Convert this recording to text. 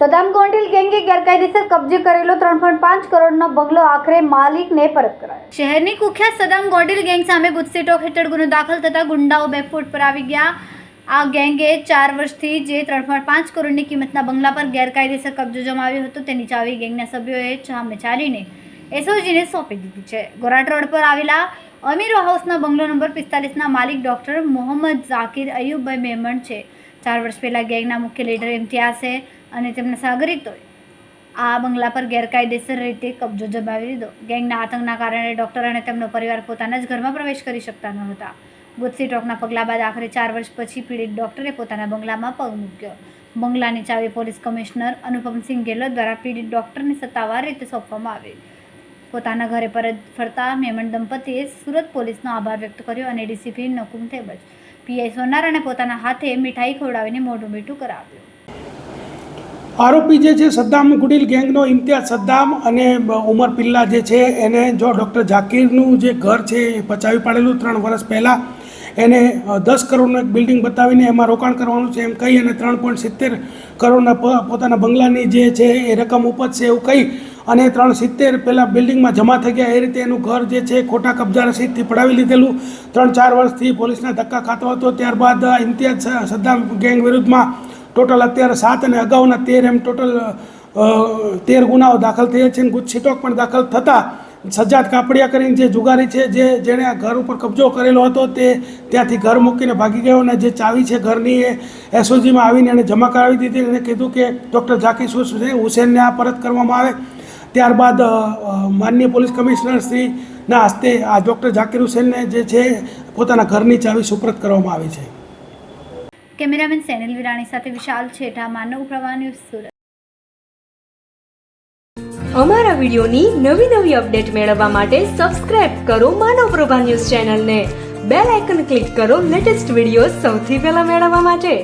Saddam Gondal ગેંગે ગેરકાયદેસર કબજે કરેલો ત્રણ પોઈન્ટ પાંચ કરોડનો બંગલો આખરે માલિકને પરત કરાયો. શહેરની કુખ્યાત સદામ ગોંડલ ગેંગ સામે ગુજસીટોક હેઠળ ગુનો દાખલ થતા ગુંડાઓ બેફૂટ પર આવી ગયા. આ ગેંગે ચાર વર્ષથી જે ત્રણ પોઈન્ટ પાંચ કરોડની કિંમતના બંગલા પર ગેરકાયદેસર કબજો જમાવ્યો હતો, તેની ચાવી ગેંગના સભ્યોએ સામે ચાલીને એસઓજીને સોંપી દીધી છે. ગોરાટ રોડ પર આવેલા અમીરો હાઉસના બંગલો નંબર પિસ્તાલીસના માલિક ડૉક્ટર મોહમ્મદ ઝાકિર અયુબભાઈ મેમણ છે. ચાર વર્ષ પહેલાં ગેંગના મુખ્ય લીડર ઇમ્તિયાઝે અને તેમના સાગરિતોએ આ બંગલા પર ગેરકાયદેસર રીતે કબજો જમાવી લીધો. ગેંગના આતંકના કારણે ડૉક્ટર અને તેમનો પરિવાર પોતાના જ ઘરમાં પ્રવેશ કરી શકતા ન હતા. ગુજસી ટોકના પગલા બાદ આખરે ચાર વર્ષ પછી પીડિત ડૉક્ટરે પોતાના બંગલામાં પગ મૂક્યો. બંગલાની ચાવી પોલીસ કમિશનર અનુપમસિંહ ગેહલોત દ્વારા પીડિત ડૉક્ટરને સત્તાવાર રીતે સોંપવામાં આવી. પોતાના ઘરે પરત ફરતા મેમણ દંપતીએ સુરત પોલીસનો આભાર વ્યક્ત કર્યો અને ડીસીપી નકુમ થેબજ, પીઆઈ સોનાર અને પોતાના હાથે મીઠાઈ ખવડાવીને મોઢું મીઠું કરાવ્યું. આરોપી જે છે, સદ્દામ ગુડીલ ગેંગનો ઇમ્તિયાઝ સદ્દામ અને ઉમર પિલ્લા જે છે, એને જો ડૉક્ટર ઝાકીરનું જે ઘર છે, એ પચાવી પાડેલું ત્રણ વર્ષ પહેલાં. એને દસ કરોડનું એક બિલ્ડિંગ બતાવીને એમાં રોકાણ કરવાનું છે એમ કહી અને ત્રણ પોઈન્ટ સિત્તેર કરોડના પોતાના બંગલાની જે છે, એ રકમ ઉપજશે એવું કહી અને ત્રણ સિત્તેર પહેલાં બિલ્ડિંગમાં જમા થઈ ગયા. એ રીતે એનું ઘર જે છે, ખોટા કબજા રસીદથી પડાવી લીધેલું. ત્રણ ચાર વર્ષથી પોલીસના ધક્કા ખાતો હતો. ત્યારબાદ ઇમ્તિયાઝ સદ્દામ ગેંગ વિરુદ્ધમાં ટોટલ અત્યારે સાત અને અગાઉના તેર એમ ટોટલ તેર ગુનાઓ દાખલ થયા છે. અને ગુજ છિટોક પણ દાખલ થતાં સજ્જાદ કાપડિયા કરીને જે જુગારી છે, જે જેણે આ ઘર ઉપર કબજો કરેલો હતો, તે ત્યાંથી ઘર મૂકીને ભાગી ગયો અને જે ચાવી છે ઘરની એ એસઓજીમાં આવીને એને જમા કરાવી દીધી અને કીધું કે ડૉક્ટર ઝાકીર છે હુસેનને આ પરત કરવામાં આવે. ત્યારબાદ માનનીય પોલીસ કમિશનર શ્રીના હસ્તે આ ડૉક્ટર ઝાકિર હુસેનને જે છે પોતાના ઘરની ચાવી સુપ્રત કરવામાં આવી છે. કેમેરામેન સેનિલ વિરાણી સાથે વિશાલ છેઠા માનવ પ્રવાહ ન્યૂઝ સુરત. અમારા વિડિયોની નવી નવી અપડેટ મેળવવા માટે સબસ્ક્રાઇબ કરો માનવ પ્રભા ન્યૂઝ ચેનલને. બેલ આઇકન ક્લિક કરો લેટેસ્ટ વીડિયો સૌથી પહેલા મેળવવા માટે.